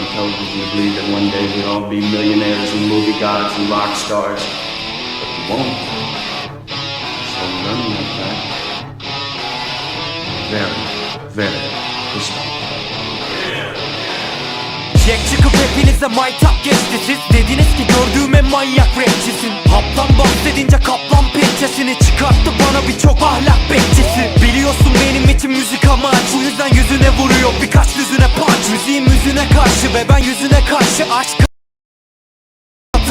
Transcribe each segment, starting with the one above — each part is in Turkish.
television to believe that one day we'd all be millionaires and movie gods and rock stars. But we won't. So learning like that, very, very historic. Jack çıkıp hepinize maytap geçti Siz dediniz ki gördüğüm en manyak rapçisin Haptan bahsedince kaplan pençesini Çıkarttı bana birçok ahlak bekçisi Biliyorsun benim yüzüne karşı ve ben yüzüne karşı aşk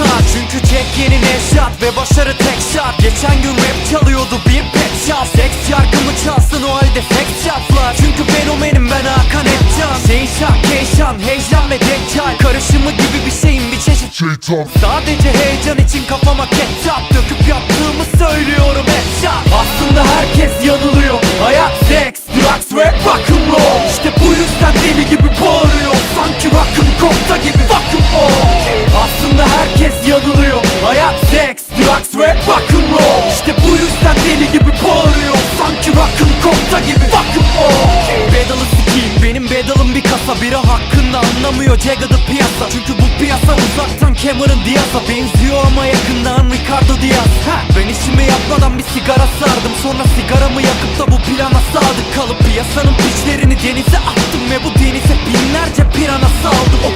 hata Çünkü Jack yeni Nevşat ve başarı tek şart. Geçen gün rap çalıyordu bir pet shop. Seks şarkımı çalsın o halde seks şartlar Çünkü fenomenim ben Hakan Epcan Şeyşan, Keyşan, heyecan ve deccal. Karışımı gibi bir şeyim bir çeşit Şeytan. Sadece heyecan için kafama ketçap Döküp yaptığımı Aslında herkes yanılıyor. Hayat seks, drugs, rap, rock'n'roll. İşte bu yüzden deli gibi bağırıyor Sanki rock'ın kokta gibi. Rock'n'roll Bedalı sikiyim. Benim bedalım bir kasa. Biri hakkında anlamıyor. Jagged'ı piyasa. Çünkü bu piyasa uzaktan Cameron Diaz'a Benziyor ama yakından Ricardo Diaz. Ha, Ben işimi yapmadan bir sigara sardım. Sonra sigaramı yakıp da bu plana sadık kalıp Piyasanın piçlerini denize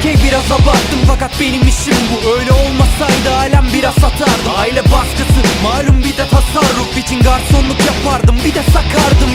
Okey biraz abarttım fakat benim işim bu. Öyle olmasaydı alem biraz satardı. Aile baskısı malum bir de tasarruf için garsonluk yapardım Bir de sakardım